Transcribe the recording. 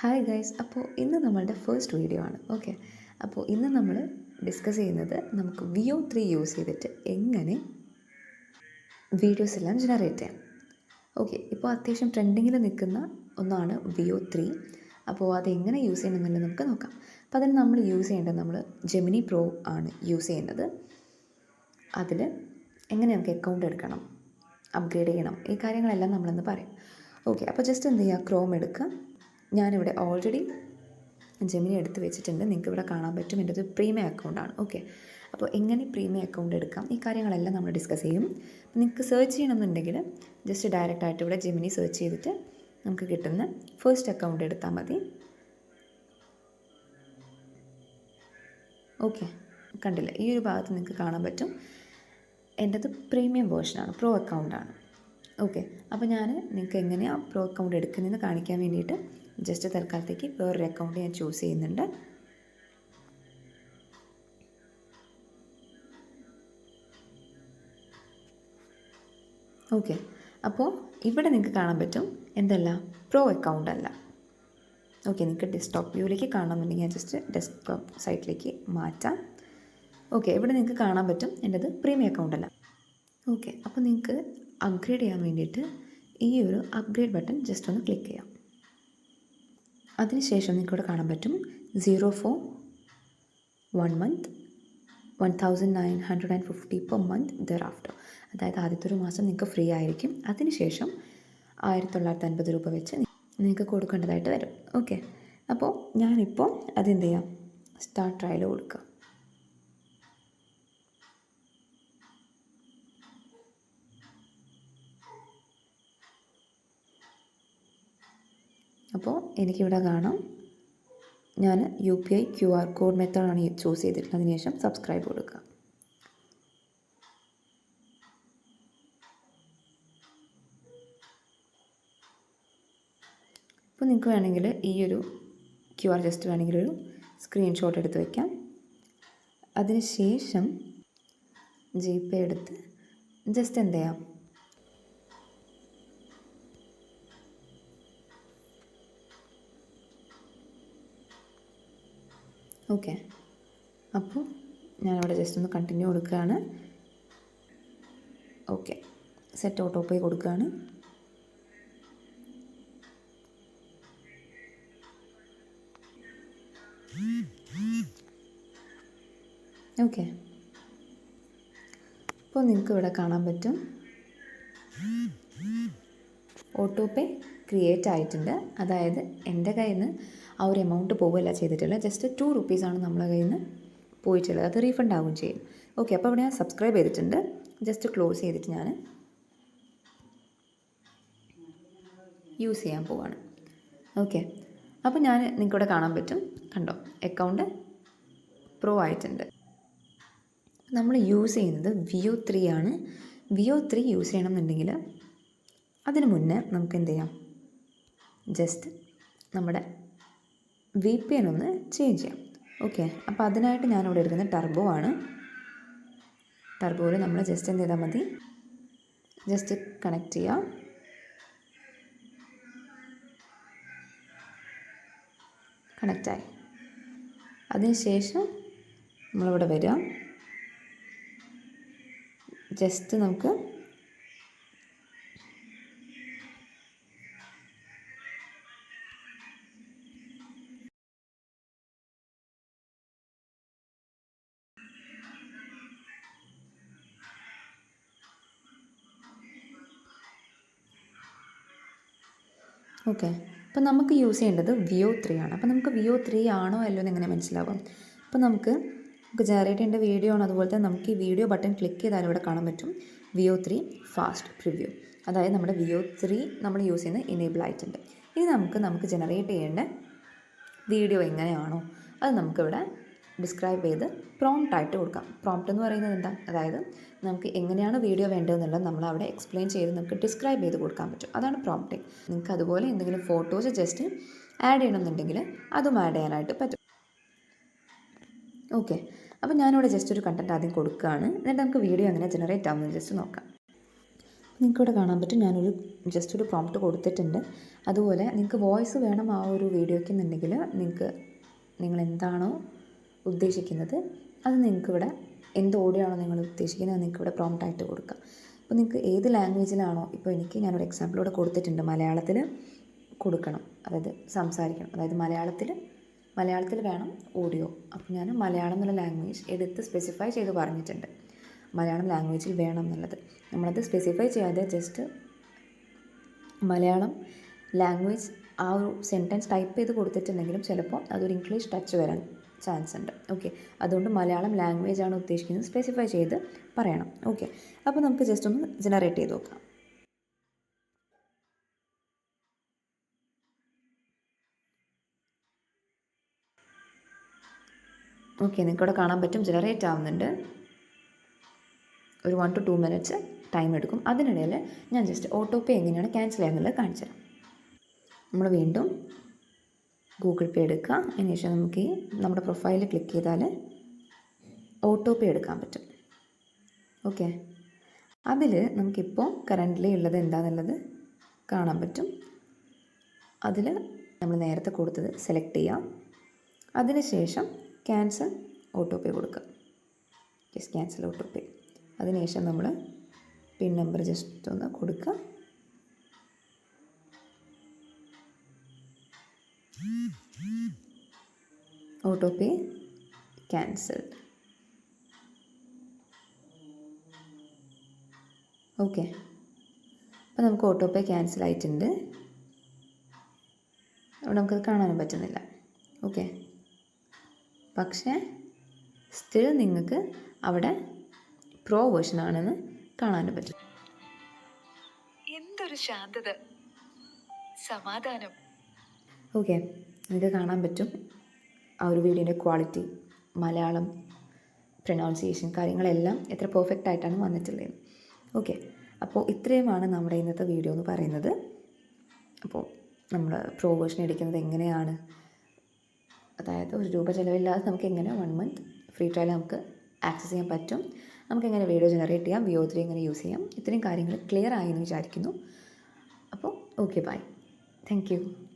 Hi guys അപ്പോൾ ഇന്ന് നമ്മളുടെ ഫസ്റ്റ് വീഡിയോ ആണ്. ഓക്കെ അപ്പോൾ ഇന്ന് നമ്മൾ ഡിസ്കസ് ചെയ്യുന്നത് നമുക്ക് വിയോ ത്രീ യൂസ് ചെയ്തിട്ട് എങ്ങനെ വീഡിയോസ് എല്ലാം ജനറേറ്റ് ചെയ്യാം. ഓക്കെ ഇപ്പോൾ അത്യാവശ്യം ട്രെൻഡിങ്ങിൽ നിൽക്കുന്ന ഒന്നാണ് വിയോ ത്രീ അപ്പോൾ അതെങ്ങനെ യൂസ് ചെയ്യണമെന്നുള്ളത് നമുക്ക് നോക്കാം. അപ്പോൾ അതിന് നമ്മൾ യൂസ് ചെയ്യേണ്ടത് നമ്മൾ ജെമിനി പ്രോ ആണ് യൂസ് ചെയ്യുന്നത്. അതിൽ എങ്ങനെ നമുക്ക് അക്കൗണ്ട് എടുക്കണം? അപ്ഗ്രേഡ് ചെയ്യണം. ഈ കാര്യങ്ങളെല്ലാം നമ്മളെന്ന് പറയും. ഓക്കെ അപ്പോൾ ജസ്റ്റ് എന്ത് ചെയ്യുക ക്രോം എടുക്കുക. ഞാനിവിടെ ഓൾറെഡി ജെമിനി എടുത്ത് വെച്ചിട്ടുണ്ട്. നിങ്ങൾക്ക് ഇവിടെ കാണാൻ പറ്റും. എന്റെ ഒരു പ്രീമിയം അക്കൗണ്ടാണ് ഓക്കെ അപ്പോൾ എങ്ങനെ പ്രീമിയം അക്കൗണ്ട് എടുക്കാം? ഈ കാര്യങ്ങളെല്ലാം നമ്മൾ ഡിസ്കസ് ചെയ്യും. നിങ്ങൾക്ക് സെർച്ച് ചെയ്യണമെന്നുണ്ടെങ്കിൽ ജസ്റ്റ് ഡയറക്റ്റ് ആയിട്ട് ഇവിടെ ജെമിനി സെർച്ച് ചെയ്തിട്ട് നമുക്ക് കിട്ടുന്ന ഫസ്റ്റ് അക്കൗണ്ട് എടുത്താൽ മതി. ഓക്കെ കണ്ടില്ല? ഈ ഒരു ഭാഗത്ത് നിങ്ങൾക്ക് കാണാൻ പറ്റും. എന്റെത് പ്രീമിയം വേർഷനാണ് പ്രോ അക്കൗണ്ടാണ്. ഓക്കെ അപ്പോൾ ഞാൻ നിങ്ങൾക്ക് എങ്ങനെയാണ് പ്രോ അക്കൗണ്ട് എടുക്കുന്നതെന്ന് കാണിക്കാൻ വേണ്ടിയിട്ട് ജസ്റ്റ് തൽക്കാലത്തേക്ക് വേറൊരു അക്കൗണ്ട് ഞാൻ ചൂസ് ചെയ്യുന്നുണ്ട്. ഓക്കെ അപ്പോൾ ഇവിടെ നിങ്ങൾക്ക് കാണാൻ പറ്റും എന്തല്ല പ്രോ അക്കൗണ്ട് അല്ല. ഓക്കെ നിങ്ങൾക്ക് ഡെസ്ക്ടോപ്പ് വ്യൂവിലേക്ക് കാണണമെന്നുണ്ടെങ്കിൽ ഞാൻ ജസ്റ്റ് ഡെസ്ക്ടോപ്പ് സൈറ്റിലേക്ക് മാറ്റാം. ഓക്കെ ഇവിടെ നിങ്ങൾക്ക് കാണാൻ പറ്റും എന്റെത് പ്രീമിയം അക്കൗണ്ട് അല്ല. ഓക്കെ അപ്പോൾ നിങ്ങൾക്ക് അപ്ഗ്രേഡ് ചെയ്യാൻ വേണ്ടിയിട്ട് ഈ ഒരു അപ്ഗ്രേഡ് ബട്ടൺ ജസ്റ്റ് ഒന്ന് ക്ലിക്ക് ചെയ്യാം. അതിനുശേഷം നിങ്ങൾക്ക് ഇവിടെ കാണാൻ പറ്റും zero four one month one thousand nine hundred and fifty per month thereafter അതായത് ആദ്യത്തെ ഒരു മാസം നിങ്ങൾക്ക് ഫ്രീ ആയിരിക്കും. അതിനുശേഷം ആയിരത്തി തൊള്ളായിരത്തി അൻപത് രൂപ വെച്ച് നിങ്ങൾക്ക് കൊടുക്കേണ്ടതായിട്ട് വരും. ഓക്കെ അപ്പോൾ ഞാനിപ്പോൾ അതെന്ത് ചെയ്യാം? സ്റ്റാർട്ട് ട്രയൽ കൊടുക്കുക അപ്പോൾ എനിക്കിവിടെ കാണാം. ഞാൻ U P I Q R code മെത്തേഡാണ് ചൂസ് ചെയ്തിട്ടുള്ളത്. അതിനുശേഷം സബ്സ്ക്രൈബ് കൊടുക്കുക. അപ്പോൾ നിങ്ങൾക്ക് വേണമെങ്കിൽ ഈ ഒരു ക്യു ആർ ജസ്റ്റ് വേണമെങ്കിൽ ഒരു സ്ക്രീൻഷോട്ട് എടുത്ത് വയ്ക്കാം അതിനുശേഷം ജി പേ എടുത്ത് ജസ്റ്റ് എന്ത് ചെയ്യാം? ഓക്കെ. അപ്പോൾ ഞാനിവിടെ ജസ്റ്റ് ഒന്ന് കണ്ടിന്യൂ കൊടുക്കുകയാണ് ഓക്കെ. സെറ്റ് ഓട്ടോ പേ കൊടുക്കുകയാണ് ഓക്കെ. അപ്പോൾ നിങ്ങൾക്ക് ഇവിടെ കാണാൻ പറ്റും. ഓട്ടോ പേ ക്രിയേറ്റ് ആയിട്ടുണ്ട്. അതായത് എന്റെ കയ്യിൽ നിന്ന് ആ ഒരു എമൗണ്ട് പോവുകയല്ല ചെയ്തിട്ടുള്ളത് ജസ്റ്റ് ടു റുപ്പീസാണ് നമ്മളെ കയ്യിൽ നിന്ന് പോയിട്ടുള്ളത്. അത് റീഫണ്ട് ആവുകയും ചെയ്യും. ഓക്കെ അപ്പോൾ അവിടെ ഞാൻ സബ്സ്ക്രൈബ് ചെയ്തിട്ടുണ്ട്. ജസ്റ്റ് ക്ലോസ് ചെയ്തിട്ട് ഞാൻ യൂസ് ചെയ്യാൻ പോവാണ്. ഓക്കെ അപ്പോൾ ഞാൻ നിങ്ങൾക്കിവിടെ കാണാൻ പറ്റും. കണ്ടോ അക്കൗണ്ട് പ്രോ ആയിട്ടുണ്ട്. നമ്മൾ യൂസ് ചെയ്യുന്നത് വിയോ ത്രീ ആണ്. വിയോ ത്രീ യൂസ് ചെയ്യണം എന്നുണ്ടെങ്കിൽ അതിന് മുന്നേ നമുക്ക് എന്ത് ചെയ്യാം? ജസ്റ്റ് നമ്മുടെ വി പി എൻ ഒന്ന് ചേഞ്ച് ചെയ്യാം. ഓക്കെ അപ്പോൾ അതിനായിട്ട് ഞാനിവിടെ എടുക്കുന്നത് ടർബോ ആണ്. ടർബോയിൽ നമ്മൾ ജസ്റ്റ് എന്ത് ചെയ്താൽ മതി? ജസ്റ്റ് കണക്ട് ചെയ്യാം. കണക്റ്റായി അതിനുശേഷം നമ്മളിവിടെ വരിക ജസ്റ്റ് നമുക്ക് ഓക്കെ. അപ്പോൾ നമുക്ക് യൂസ് ചെയ്യേണ്ടത് വിയോ ത്രീ ആണ്. അപ്പോൾ നമുക്ക് വിയോ ത്രീ ആണോ അല്ലോ എന്ന് എങ്ങനെ മനസ്സിലാവും? അപ്പോൾ നമുക്ക് നമുക്ക് ജനറേറ്റ് ചെയ്യേണ്ട വീഡിയോ ആണ്. അതുപോലെ തന്നെ നമുക്ക് ഈ വീഡിയോ ബട്ടൺ ക്ലിക്ക് ചെയ്താൽ ഇവിടെ കാണാൻ പറ്റും വിയോ ത്രീ ഫാസ്റ്റ് പ്രിവ്യൂ അതായത് നമ്മുടെ വിയോ ത്രീ നമ്മൾ യൂസ് ചെയ്യുന്ന ഇനേബിൾ ആയിട്ടുണ്ട് ഇനി നമുക്ക് നമുക്ക് ജനറേറ്റ് ചെയ്യേണ്ട വീഡിയോ എങ്ങനെയാണോ അത് നമുക്കിവിടെ ഡിസ്ക്രൈബ് ചെയ്ത് പ്രോംപ്റ്റ് ആയിട്ട് കൊടുക്കാം. പ്രോംപ്റ്റ് എന്ന് പറയുന്നത് എന്താ? അതായത് നമുക്ക് എങ്ങനെയാണ് വീഡിയോ വേണ്ടതെന്നുള്ളത് നമ്മൾ അവിടെ എക്സ്പ്ലെയിൻ ചെയ്ത് നമുക്ക് ഡിസ്ക്രൈബ് ചെയ്ത് കൊടുക്കാൻ പറ്റും. അതാണ് പ്രോംപ്റ്റിംഗ് നിങ്ങൾക്ക് അതുപോലെ എന്തെങ്കിലും ഫോട്ടോസ് ജസ്റ്റ് ആഡ് ചെയ്യണമെന്നുണ്ടെങ്കിൽ അതും ആഡ് ചെയ്യാനായിട്ട് പറ്റും. ഓക്കെ അപ്പോൾ ഞാനിവിടെ ജസ്റ്റ് ഒരു കണ്ടന്റ് ആദ്യം കൊടുക്കുകയാണ്. എന്നിട്ട് നമുക്ക് വീഡിയോ എങ്ങനെ ജനറേറ്റ് ആവുന്നത് ജസ്റ്റ് നോക്കാം. നിങ്ങൾക്കിവിടെ കാണാൻ പറ്റും ഞാനൊരു ജസ്റ്റ് ഒരു പ്രോംപ്റ്റ് കൊടുത്തിട്ടുണ്ട്. അതുപോലെ നിങ്ങൾക്ക് വോയിസ് വേണം ആ ഒരു വീഡിയോയ്ക്ക് എന്നുണ്ടെങ്കിൽ നിങ്ങൾക്ക് നിങ്ങൾ എന്താണോ ഉദ്ദേശിക്കുന്നത് അത് നിങ്ങൾക്ക് ഇവിടെ എന്ത് ഓഡിയോ ആണോ നിങ്ങൾ ഉദ്ദേശിക്കുന്നത് അത് നിങ്ങൾക്ക് ഇവിടെ പ്രോംപ്റ്റ് ആയിട്ട് കൊടുക്കാം. അപ്പോൾ നിങ്ങൾക്ക് ഏത് ലാംഗ്വേജിലാണോ ഇപ്പോൾ എനിക്ക് ഞാനൊരു എക്സാമ്പിൾ ഇവിടെ കൊടുത്തിട്ടുണ്ട്. മലയാളത്തിൽ കൊടുക്കണം. അതായത് സംസാരിക്കണം. അതായത് മലയാളത്തിൽ മലയാളത്തിൽ വേണം ഓഡിയോ അപ്പോൾ ഞാൻ മലയാളം എന്നുള്ള ലാംഗ്വേജ് എടുത്ത് സ്പെസിഫൈ ചെയ്ത് പറഞ്ഞിട്ടുണ്ട്. മലയാളം ലാംഗ്വേജിൽ വേണം എന്നുള്ളത്. നമ്മളത് സ്പെസിഫൈ ചെയ്യാതെ ജസ്റ്റ് മലയാളം ലാംഗ്വേജ് ആ ഒരു സെന്റൻസ് ടൈപ്പ് ചെയ്ത് കൊടുത്തിട്ടുണ്ടെങ്കിലും ചിലപ്പോൾ അതൊരു ഇംഗ്ലീഷ് ടച്ച് വരാൻ ചാൻസ് ഉണ്ട്. ഓക്കെ അതുകൊണ്ട് മലയാളം ലാംഗ്വേജ് ആണ് ഉദ്ദേശിക്കുന്നത്. സ്പെസിഫൈ ചെയ്ത് പറയണം. ഓക്കെ അപ്പോൾ നമുക്ക് ജസ്റ്റ് ഒന്ന് ജനറേറ്റ് ചെയ്ത് നോക്കാം. ഓക്കെ നിങ്ങൾക്കിവിടെ കാണാൻ പറ്റും. ജനറേറ്റ് ആവുന്നുണ്ട്. ഒരു one two two minutes time എടുക്കും. അതിനിടയിൽ ഞാൻ ജസ്റ്റ് ഓട്ടോ പേ എങ്ങനെയാണ് ക്യാൻസൽ ചെയ്യാന്നുള്ളത് കാണിച്ചു തരാം നമ്മൾ വീണ്ടും ഗൂഗിൾ പേ എടുക്കുക. അതിന് ശേഷം നമുക്ക് ഈ നമ്മുടെ പ്രൊഫൈലിൽ ക്ലിക്ക് ചെയ്താൽ ഓട്ടോ പേ എടുക്കാൻ പറ്റും. ഓക്കെ അതിൽ നമുക്കിപ്പോൾ കറന്റ്ലി ഉള്ളത് എന്താണെന്നുള്ളത് കാണാൻ പറ്റും. അതിൽ നമ്മൾ നേരത്തെ കൊടുത്തത് സെലക്ട് ചെയ്യാം. അതിനുശേഷം ക്യാൻസൽ ഓട്ടോ പേ കൊടുക്കുക. ജസ്റ്റ് ക്യാൻസൽ ഓട്ടോ പേ അതിനുശേഷം നമ്മൾ പിൻ നമ്പർ ജസ്റ്റ് ഒന്ന് കൊടുക്കുക. ഓട്ടോ പേ ക്യാൻസൽഡ് ഓക്കെ അപ്പോൾ നമുക്ക് ഓട്ടോ പേ ക്യാൻസൽ ആയിട്ടുണ്ട്. അവിടെ നമുക്കത് കാണാനും പറ്റുന്നില്ല. ഓക്കെ പക്ഷേ സ്റ്റിൽ നിങ്ങൾക്ക് അവിടെ പ്രോ വേർഷൻ ആണെന്ന് കാണാനും പറ്റും. എന്തൊരു ശാന്തത. സമാധാനം. ഓക്കെ നിങ്ങൾക്ക് കാണാൻ പറ്റും ആ ഒരു വീഡിയോന്റെ ക്വാളിറ്റി മലയാളം പ്രൊനൗൺസിയേഷൻ കാര്യങ്ങളെല്ലാം എത്ര പെർഫെക്റ്റ് ആയിട്ടാണ് വന്നിട്ടുള്ളത്. ഓക്കെ അപ്പോൾ ഇത്രയുമാണ് നമ്മുടെ ഇന്നത്തെ വീഡിയോ എന്ന് പറയുന്നത്. അപ്പോൾ നമ്മൾ പ്രൊവേഷൻ എടുക്കുന്നത് എങ്ങനെയാണ്? അതായത് ഒരു രൂപ ചിലവില്ലാതെ നമുക്ക് എങ്ങനെ വൺ മന്ത് ഫ്രീ ട്രയൽ നമുക്ക് ആക്സസ് ചെയ്യാൻ പറ്റും? നമുക്ക് എങ്ങനെ വീഡിയോ ജനറേറ്റ് ചെയ്യാം? വിയോ ത്രീ എങ്ങനെ യൂസ് ചെയ്യാം? ഇത്രയും കാര്യങ്ങൾ ക്ലിയർ ആയി എന്ന് വിചാരിക്കുന്നു. അപ്പോൾ ഓക്കെ ബൈ താങ്ക്